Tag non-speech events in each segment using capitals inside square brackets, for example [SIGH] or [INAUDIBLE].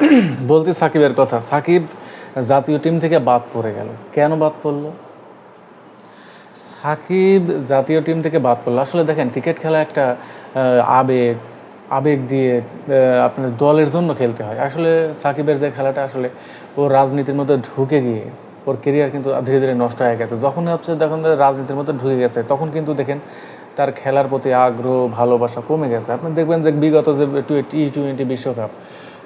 [CLEARS THROAT] বলছি সাকিবের কথা, সাকিব জাতীয় টিম থেকে বাদ পড়ে গেল। কেন বাদ পড়ল? সাকিব জাতীয় টিম থেকে বাদ পড়ল। আসলে দেখেন ক্রিকেট খেলা একটা আবেগ আবেগ দিয়ে আপনার দলের জন্য খেলতে হয়। আসলে সাকিবের যে খেলাটা, আসলে ও রাজনীতির মধ্যে ঢুকে গিয়ে, ওর কেরিয়ার কিন্তু ধীরে ধীরে নষ্ট হয়ে গেছে। যখন হচ্ছে যখন রাজনীতির মধ্যে ঢুকে গেছে, তখন কিন্তু দেখেন তার খেলার প্রতি আগ্রহ, ভালোবাসা কমে গেছে। আপনি দেখবেন যে বিগত যে টি টোয়েন্টি বিশ্বকাপ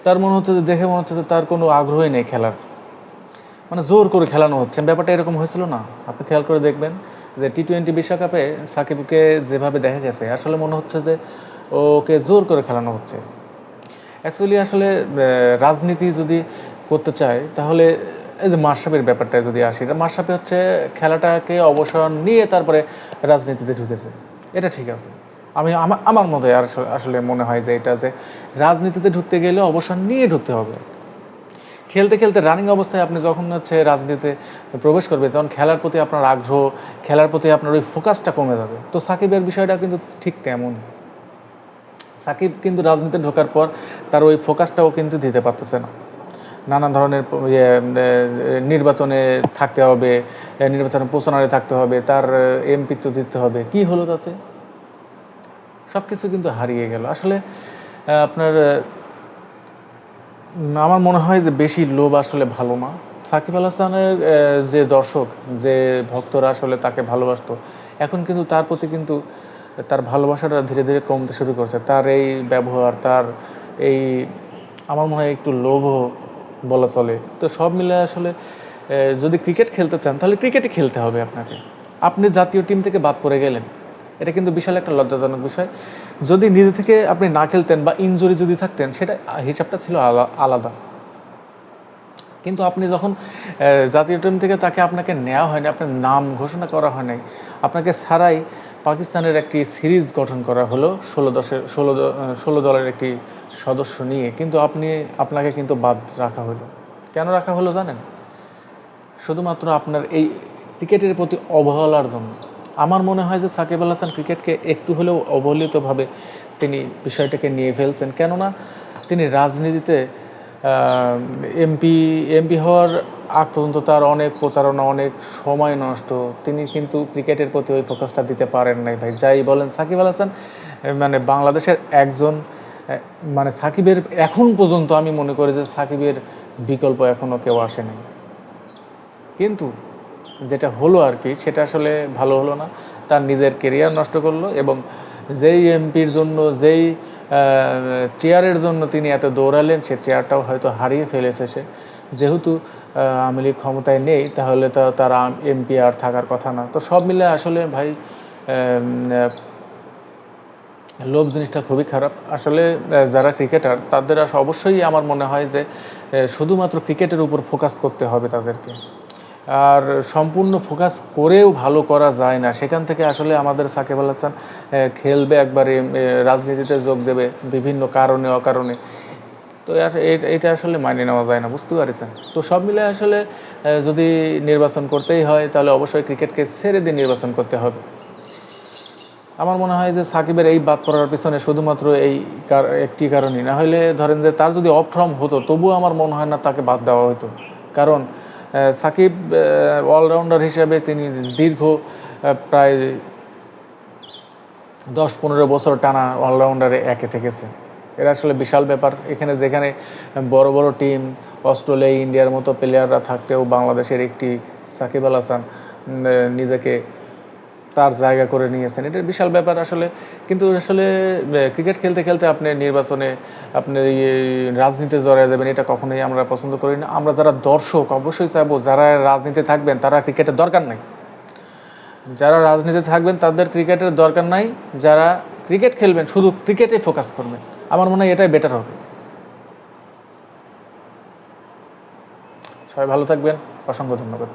তার মনে হচ্ছে যে, দেখে মনে হচ্ছে যে তার কোনো আগ্রহই নেই খেলার। মানে জোর করে খেলানো হচ্ছে। ব্যাপারটা এরকম হয়েছিল না। আপনি খেয়াল করে দেখবেন যে টি টোয়েন্টি বিশ্বকাপে সাকিবকে যেভাবে দেখা গেছে, আসলে মনে হচ্ছে যে, ওকে জোর করে খেলানো হচ্ছে। অ্যাকচুয়ালি আসলে রাজনীতি যদি করতে চায়, তাহলে এই যে মার্শাপের ব্যাপারটা যদি আসি মার্শাপে হচ্ছে খেলাটাকে অবসর নিয়ে তারপরে রাজনীতিতে ঢুকেছে। এটা ঠিক আছে। আমি আমার মতে আসলে- মনে হয় যে এটা যে রাজনীতিতে ঢুকতে গেলে অবসর নিয়ে ঢুকতে হবে। খেলতে খেলতে রানিং অবস্থায় আপনি যখন হচ্ছে রাজনীতিতে প্রবেশ করবে তখন খেলার প্রতি আপনার আগ্রহ খেলার প্রতি আপনার ওই ফোকাসটা কমে যাবে। তো সাকিবের বিষয়টা কিন্তু ঠিক তেমন। সাকিব কিন্তু রাজনীতিতে ঢোকার পর তার ওই ফোকাসটাও কিন্তু দিতে পারতেছে না। নানান ধরনের ইয়ে, নির্বাচনে থাকতে হবে নির্বাচনে প্রচারে থাকতে হবে তার এমপিত্ব দিতে হবে। কি হলো তাতে? সব কিছু কিন্তু হারিয়ে গেল। আসলে আপনার আমার মনে হয় যে বেশি লোভ আসলে ভালো না। সাকিব আল হাসানের যে দর্শক, যে ভক্তরা আসলে তাকে ভালোবাসতো, এখন কিন্তু তার প্রতি কিন্তু তার ভালোবাসাটা ধীরে ধীরে কমতে শুরু করছে। তার এই ব্যবহার, তার এই, আমার মনে হয় একটু লোভও বলা চলে। তো সব মিলে আসলে যদি ক্রিকেট খেলতে চান, তাহলে ক্রিকেটই খেলতে হবে আপনাকে। আপনি জাতীয় টিম থেকে বাদ পড়ে গেলেন। এটা কিন্তু বিশাল একটা লজ্জাজনক বিষয়। যদি নিজে থেকে আপনি না খেলতেন বা ইনজুরি যদি থাকতেন, সেটা হিসাবটা ছিল আলাদা। কিন্তু আপনি যখন জাতীয় টিম থেকে তাকে আপনাকে নেওয়া হয়নি, আপনার নাম ঘোষণা করা হয় নাই, আপনাকে ছাড়াই পাকিস্তানের একটি সিরিজ গঠন করা হলো, ষোলো দশের, ষোলো ষোলো দলের একটি সদস্য নিয়ে। কিন্তু আপনি, আপনাকে কিন্তু বাদ রাখা হলো। কেন রাখা হলো জানেন? শুধুমাত্র আপনার এই ক্রিকেটের প্রতি অবহেলার জন্য। আমার মনে হয় যে সাকিব আল হাসান ক্রিকেটকে একটু হলেও অবহেলিতভাবে তিনি বিষয়টাকে নিয়ে ফেলছেন। কেননা তিনি রাজনীতিতে এমপি এমপি হওয়ার আগ পর্যন্ত তার অনেক প্রচারণা, অনেক সময় নষ্ট। তিনি কিন্তু ক্রিকেটের প্রতি ওই ফোকাসটা দিতে পারেন নাই ভাই। যাই বলেন, সাকিব আল হাসান মানে বাংলাদেশের একজন মানে সাকিবের এখন পর্যন্ত আমি মনে করি যে সাকিবের বিকল্প এখনও কেউ আসেনি। কিন্তু যেটা হলো আর কি, সেটা আসলে ভালো হলো না। তার নিজের কেরিয়ার নষ্ট করল এবং যেই এমপির জন্য, যেই চেয়ারের জন্য তিনি এত দৌড়ালেন, সে চেয়ারটাও হয়তো হারিয়ে ফেলেছে সে। যেহেতু আওয়ামী লীগ ক্ষমতায় নেই, তাহলে তো তার এমপি আর থাকার কথা না। তো সব মিলে আসলে ভাই লোভ জিনিসটা খুবই খারাপ। আসলে যারা ক্রিকেটার তাদের অবশ্যই আমার মনে হয় যে শুধুমাত্র ক্রিকেটের উপর ফোকাস করতে হবে তাদেরকে। আর সম্পূর্ণ ফোকাস করেও ভালো করা যায় না। সেখান থেকে আসলে আমাদের সাকিব আল হাসান খেলবে একবারে রাজনীতিতে যোগ দেবে বিভিন্ন কারণে, অকারণে। তো এটা আসলে মানিয়ে নেওয়া যায় না, বুঝতে পারছেন? তো সব মিলে আসলে যদি নির্বাচন করতেই হয়, তাহলে অবশ্যই ক্রিকেটকে ছেড়ে দিয়ে নির্বাচন করতে হবে। আমার মনে হয় যে সাকিবের এই বাদ পড়ার পিছনে শুধুমাত্র এই একটি কারণই। না হলে ধরেন যে তার যদি অফ ফর্ম হতো, তবুও আমার মনে হয় না তাকে বাদ দেওয়া হতো কারণ সাকিব অলরাউন্ডার হিসেবে তিনি দীর্ঘ প্রায় দশ পনেরো বছর টানা অলরাউন্ডারে একে থেকেছে এরা আসলে বিশাল ব্যাপার। এখানে যেখানে বড় বড় টিম অস্ট্রেলিয়া, ইন্ডিয়ার মতো প্লেয়াররা থাকতেও বাংলাদেশের একটি সাকিব আল হাসান নিজেকে তার জায়গা করে নিয়েছেন। এটা বিশাল ব্যাপার আসলে, কিন্তু আসলে ক্রিকেট খেলতে খেলতে আপনি নির্বাচনে আপনি রাজনীতিতে জড়ায় যাবেন, এটা কখনোই আমরা পছন্দ করি না। আমরা যারা দর্শক, অবশ্যই চাইব যারা রাজনীতি থাকবেন, তারা ক্রিকেটের দরকার নাই। যারা রাজনীতিতে থাকবেন, তাদের ক্রিকেটের দরকার নাই। যারা ক্রিকেট খেলবেন, শুধু ক্রিকেটে ফোকাস করবেন। আমার মনে হয় এটাই বেটার হবে। সবাই ভালো থাকবেন। অসংখ্য ধন্যবাদ।